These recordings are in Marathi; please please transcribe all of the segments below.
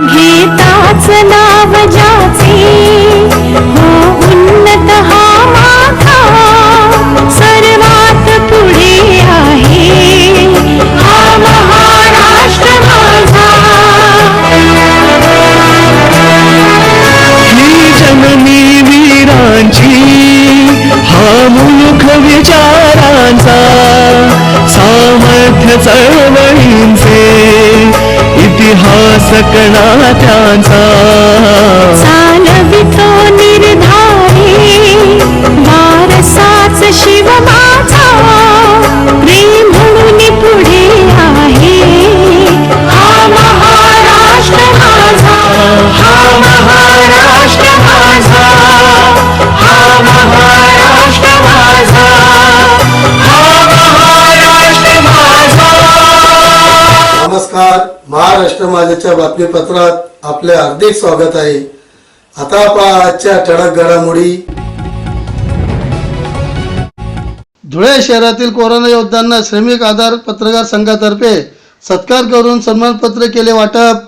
गीताच नाव जा इतिहास कणा त्यांचा चालवितो निर्धारी वारसाच शिव माझा. प्रेम म्हणून पुढे आहे. हा महाराष्ट्र माझा. हा महाराष्ट्र माझा. हा महाराष्ट्र माझा. हा महाराष्ट्र माझा. नमस्कार. महाराष्ट्र माझ्याच्या बातमीपत्रात आपले हार्दिक स्वागत आहे. आता पहा आजच्या ठळक घडामोडी. धुळे शहरातील कोरोना योद्ध्यांना श्रमिक आधार पत्रकार संघातर्फे सत्कार करून सन्मानपत्र केले वाटप.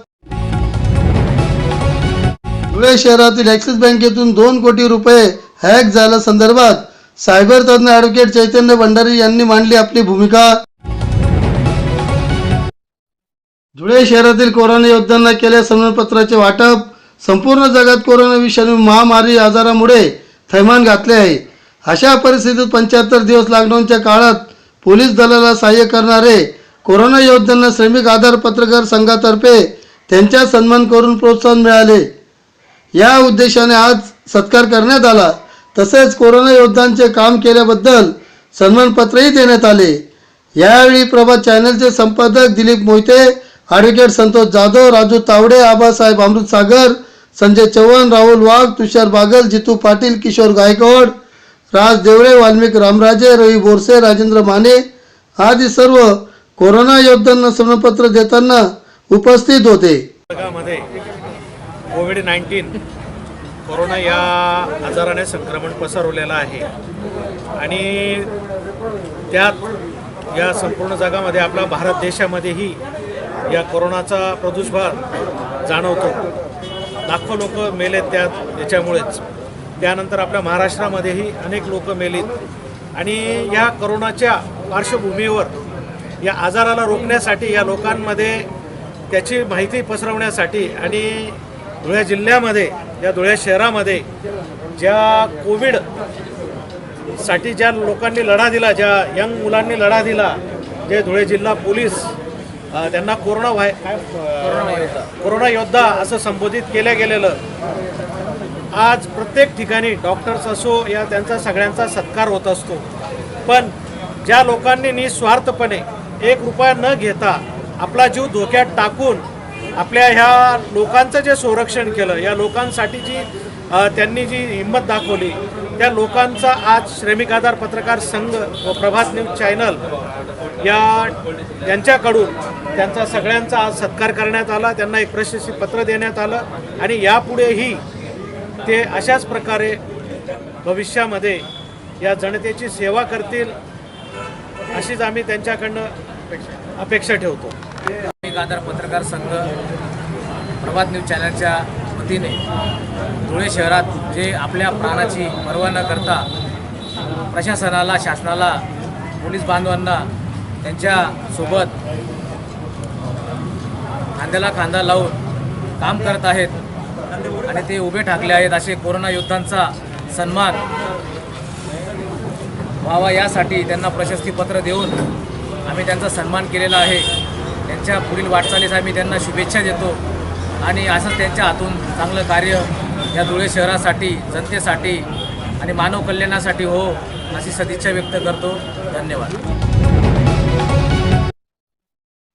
धुळे शहरातील ॲक्सिस बँकेतून दोन कोटी रुपये हॅक झाल्या संदर्भात सायबर तज्ञ ॲडव्होकेट चैतन्य भंडारी यांनी मांडली आपली भूमिका. धुळे शहरातील कोरोना योद्ध्यांना केल्या सन्मानपत्राचे वाटप. संपूर्ण जगात कोरोना विषाणू महामारी आजारामुळे थैमान घातले आहे. अशा परिस्थितीत पंच्याहत्तर दिवस लॉकडाऊनच्या काळात पोलीस दलाला सहाय्य करणारे कोरोना योद्ध्यांना श्रमिक आधार पत्रकार संघातर्फे त्यांचा सन्मान करून प्रोत्साहन मिळाले. या उद्देशाने आज सत्कार करण्यात आला. तसेच कोरोना योद्ध्यांचे काम केल्याबद्दल सन्मानपत्रही देण्यात आले. यावेळी प्रभात चॅनलचे संपादक दिलीप मोहिते ॲडव्होकेट संतोष जाधव राजू तावडे आबासाहेब अमृत सागर संजय चव्हाण राहुल वाघ तुषार बागल जितू पाटील किशोर गायकवाड राज देवळे वाल्मिक रामराजे रवी बोरसे राजेंद्र माने आदी सर्व कोरोना योद्ध्यांना सन्मानपत्र देताना उपस्थित होते. जगामध्ये कोविड नाईन्टीन कोरोना या आजाराने संक्रमण पसरवलेलं आहे. आणि त्यात या संपूर्ण जगामध्ये आपला भारत देशामध्येही या कोरोनाचा प्रादुर्भाव जाणवतो. लाखो लोक मेलेत त्यात याच्यामुळेच. त्यानंतर आपल्या महाराष्ट्रामध्येही अनेक लोक मेलीत. आणि या कोरोनाच्या पार्श्वभूमीवर या आजाराला रोखण्यासाठी या लोकांमध्ये त्याची माहिती पसरवण्यासाठी आणि धुळे जिल्ह्यामध्ये या धुळे शहरामध्ये ज्या कोविडसाठी ज्या लोकांनी लढा दिला ज्या यंग मुलांनी लढा दिला जे धुळे जिल्हा पोलीस त्यांना कोरोना व्हाय कोरोना योद्धा असं संबोधित केलं गेलेलं. आज प्रत्येक ठिकाणी डॉक्टर्स असो या त्यांचा सगळ्यांचा सत्कार होत असतो. पण ज्या लोकांनी निस्वार्थपणे एक रुपया न घेता आपला जीव धोक्यात टाकून आपल्या ह्या लोकांचं जे संरक्षण केलं या लोकांसाठी जी त्यांनी जी हिंमत दाखवली त्या लोकांचा आज श्रमिक आधार पत्रकार संघ व प्रभात न्यूज चॅनल या यांच्याकडून त्यांचा सगळ्यांचा आज सत्कार करण्यात आला त्यांना एक प्रशस्ती पत्र देण्यात आलं आणि यापुढेही ते अशाच प्रकारे भविष्यामध्ये या जनतेची सेवा करतील अशीच आम्ही त्यांच्याकडनं अपेक्षा ठेवतो. गांधार पत्रकार संघ प्रभात न्यूज चॅनलच्या वतीने धुळे शहरात जे आपल्या प्राणाची पर्वा न करता प्रशासनाला शासनाला पोलीस बांधवांना त्यांच्यासोबत खांद्याला खांदा लावून काम करत आहेत आणि ते उभे ठाकले आहेत असे कोरोना योद्धांचा सन्मान व्हावा यासाठी त्यांना प्रशस्तीपत्र देऊन आम्ही त्यांचा सन्मान केलेला आहे. त्यांच्या पुढील वाटचालीस आम्ही त्यांना शुभेच्छा देतो आणि असंच त्यांच्या हातून चांगलं कार्य या धुळे शहरासाठी जनतेसाठी आणि मानव कल्याणासाठी हो अशी सदिच्छा व्यक्त करतो. धन्यवाद.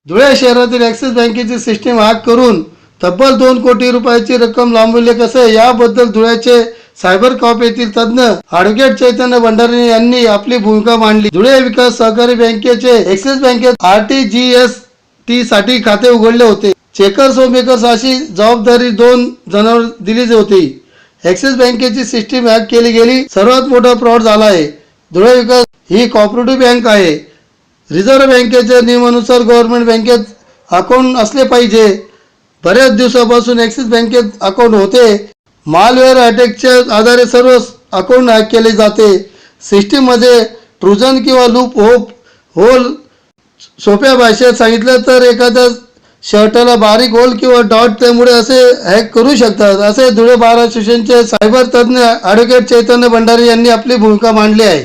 धुळे शहरातील ॲक्सिस बँकेची सिस्टीम हॅक करून तब्बल दोन कोटी रुपयाची रक्कम लांबवली कसे याबद्दल धुळ्याचे सायबर कॉप येथील तज्ञ ॲडव्होकेट चैतन्य भंडारी यांनी आपली भूमिका मांडली. धुळे विकास सहकारी बँकेचे एक्सिस बँकेत R T G S T साठी खाते उघडले होते. चेकर्स व मेकर्स अशी जबाबदारी दोन जणांवर दिली होती. ॲक्सिस बँकेची सिस्टीम हॅक केली गेली. सर्वात मोठा फ्रॉड झाला आहे. धुळे विकास ही कॉपरेटिव्ह बँक आहे. रिझर्व्ह बँकेच्या नियमानुसार गव्हर्नमेंट बँकेत अकाउंट असले पाहिजे. बऱ्याच दिवसापासून ॲक्सिस बँकेत अकाउंट होते. मालवेअर अटॅकच्या आधारे सर्व अकाउंट हॅक केले जाते. सिस्टीममध्ये ट्रुजन किंवा लूप होप होल सोप्या भाषेत सांगितलं तर एखाद्या शर्टाला बारीक होल किंवा डॉट त्यामुळे असे हॅक करू शकतात. असे धुळे बारा असोसिएशनचे सायबर तज्ज्ञ ॲडव्होकेट चैतन्य भंडारी यांनी आपली भूमिका मांडली आहे.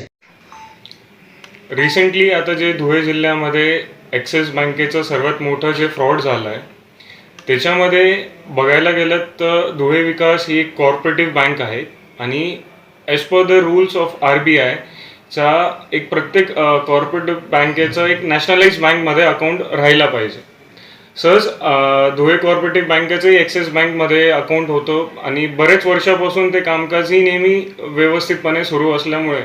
रिसेंटली आता जे धुळे जिल्ह्यामध्ये ॲक्सिस बँकेचं सर्वात मोठं जे फ्रॉड झालं आहे त्याच्यामध्ये बघायला गेलं तर धुळे विकास ही एक कॉर्पोरेटिव्ह बँक आहे आणि as per the rules of R B आयचा एक प्रत्येक कॉर्पोरेटिव्ह बँकेचं एक नॅशनलाइज बँकमध्ये अकाउंट राहायला पाहिजे. सहज धुळे कॉर्पोरेटिव्ह बँकेचंही ॲक्सिस बँकमध्ये अकाउंट होतं आणि बरेच वर्षापासून ते कामकाजही नेहमी व्यवस्थितपणे सुरू असल्यामुळे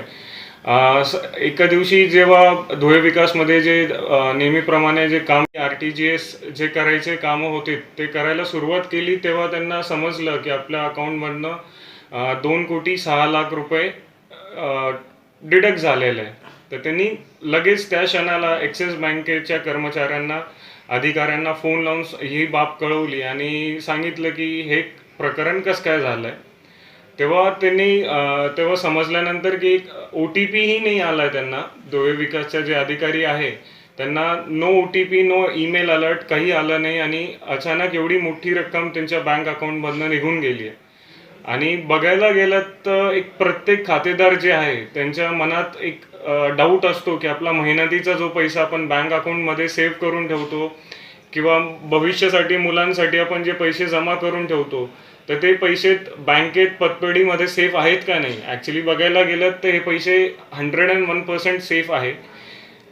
एका दिवशी जेव्हा धुळे विकासमध्ये जे नेहमीप्रमाणे जे काम आर टी जी एस जे करायचे कामं होते ते करायला सुरुवात केली तेव्हा त्यांना समजलं की आपल्या अकाउंटमधनं दोन कोटी सहा लाख रुपये डिडक्ट झालेलं आहे. तर त्यांनी लगेच त्या क्षणाला ॲक्सिस बँकेच्या कर्मचाऱ्यांना अधिकाऱ्यांना फोन लावून ही बाब कळवली आणि सांगितलं की हे प्रकरण कसं काय झालं आहे तेव्हा त्यांनी तेव्हा समजल्यानंतर की ओ टी पीही नाही आला त्यांना. धुळे विकासचे जे अधिकारी आहे त्यांना no O T P no email alert काही आलं नाही आणि अचानक एवढी मोठी रक्कम त्यांच्या बँक अकाउंटमधनं निघून गेली आहे आणि बघायला गेलं तर एक प्रत्येक खातेदार जे आहे त्यांच्या मनात एक डाऊट असतो की आपला मेहनतीचा जो पैसा आपण बँक अकाउंटमध्ये सेव्ह करून ठेवतो किंवा भविष्यासाठी मुलांसाठी आपण जे पैसे जमा करून ठेवतो तर ते पैसे बँकेत पतपेढीमध्ये सेफ आहेत का नाही? ॲक्च्युली बघायला गेलं तर हे पैसे hundred and one percent safe आहे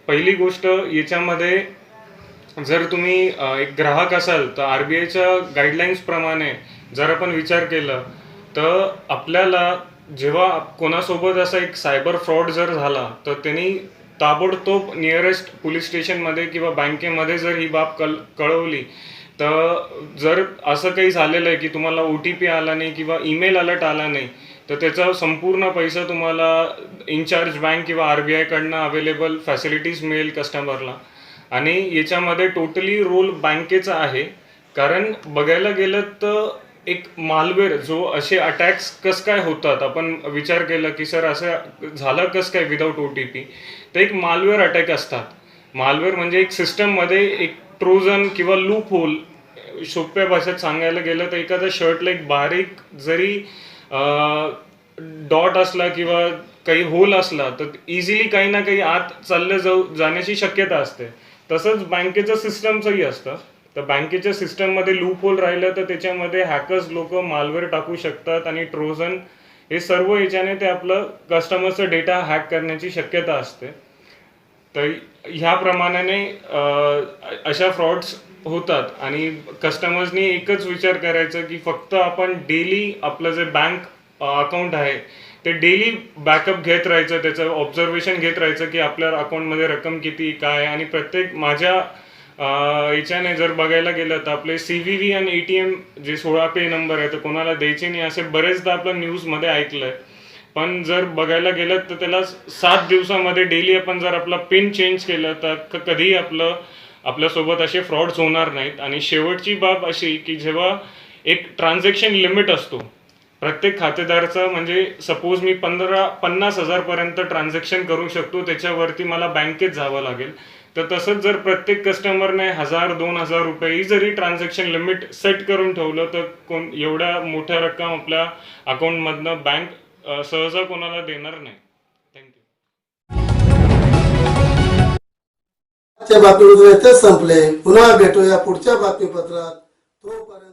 पहिली गोष्ट याच्यामध्ये जर तुम्ही एक ग्राहक असाल तर आर बी आयच्या गाईडलाईन्सप्रमाणे जर आपण विचार केलं तर आपल्याला जेव्हा कोणासोबत असा एक सायबर फ्रॉड जर झाला तर त्यांनी ताबडतोब नियरेस्ट पोलीस स्टेशनमध्ये किंवा बँकेमध्ये जर ही बाब कल कळवली तर जर असं काही झालेलं आहे की तुम्हाला ओ टी पी आला नाही किंवा ईमेल अलर्ट आला नाही तर त्याचा संपूर्ण पैसा तुम्हाला इनचार्ज बँक किंवा आर बी आयकडनं अवेलेबल फॅसिलिटीज मिळेल कस्टमरला आणि याच्यामध्ये टोटली रोल बँकेचा आहे. कारण बघायला गेलं तर एक मालवेअर जो असे अटॅक्स कस काय होतात? आपण विचार केला की सर असं झालं कस काय विदाऊट ओ टी पी तर एक मालवेअर अटॅक असतात. मालवेअर म्हणजे एक सिस्टममध्ये एक ट्रोजन किंवा लूप होल सोप्या भाषेत सांगायला गेलं तर एखाद्या शर्टला एक बारीक जरी डॉट असला किंवा काही होल असला तर इझिली काही ना काही आत चाललं जाऊ जाण्याची शक्यता असते. तसंच बँकेचं सिस्टमचंही असतं. तर बँकेच्या सिस्टममध्ये लूप होल राहिलं तर त्याच्यामध्ये हॅकर्स लोक मालवेअर टाकू शकतात आणि ट्रोझन हे सर्व याच्याने ते आपलं कस्टमरचं डेटा हॅक करण्याची शक्यता असते. तर ह्या प्रमाणाने अशा फ्रॉड्स होतात आणि कस्टमर्सनी एकच विचार करायचा की फक्त आपण डेली आपलं जे बँक अकाउंट आहे ते डेली बॅकअप घेत राहायचं त्याचं ऑब्झर्वेशन घेत राहायचं की आपल्या अकाउंटमध्ये रक्कम किती काय आणि प्रत्येक माझ्या याच्याने जर बघायला गेलं तर आपले सी व्ही व्ही आणि ए टी एम जे सोळा पे नंबर आहे तर कोणाला द्यायचे नाही असे बरेचदा आपलं न्यूजमध्ये ऐकलं आहे पण जर बघायला गेलं तर त्याला सात दिवसामध्ये डेली आपण जर आपला पिन चेंज केलं तर कधीही आपलं आपल्यासोबत असे फ्रॉड्स होणार नाहीत. आणि शेवटची बाब अशी की जेव्हा एक ट्रान्झॅक्शन लिमिट असतो प्रत्येक खातेदारचं म्हणजे सपोज मी पंधरा पन्नास हजारपर्यंत ट्रान्झॅक्शन करू शकतो त्याच्यावरती मला बँकेत जावं लागेल. तर तसंच जर प्रत्येक कस्टमरने हजार दोन हजार रुपये जरी ट्रान्झॅक्शन लिमिट सेट करून ठेवलं तर कोण एवढ्या मोठ्या रक्कम आपल्या अकाउंटमधनं बँक सहसा कोणाला देणार नाही. थँक्यू आजच्या बातमीपत्र इथेच संपले. पुन्हा भेटूया पुढच्या बातमीपत्रात. तोपर्यंत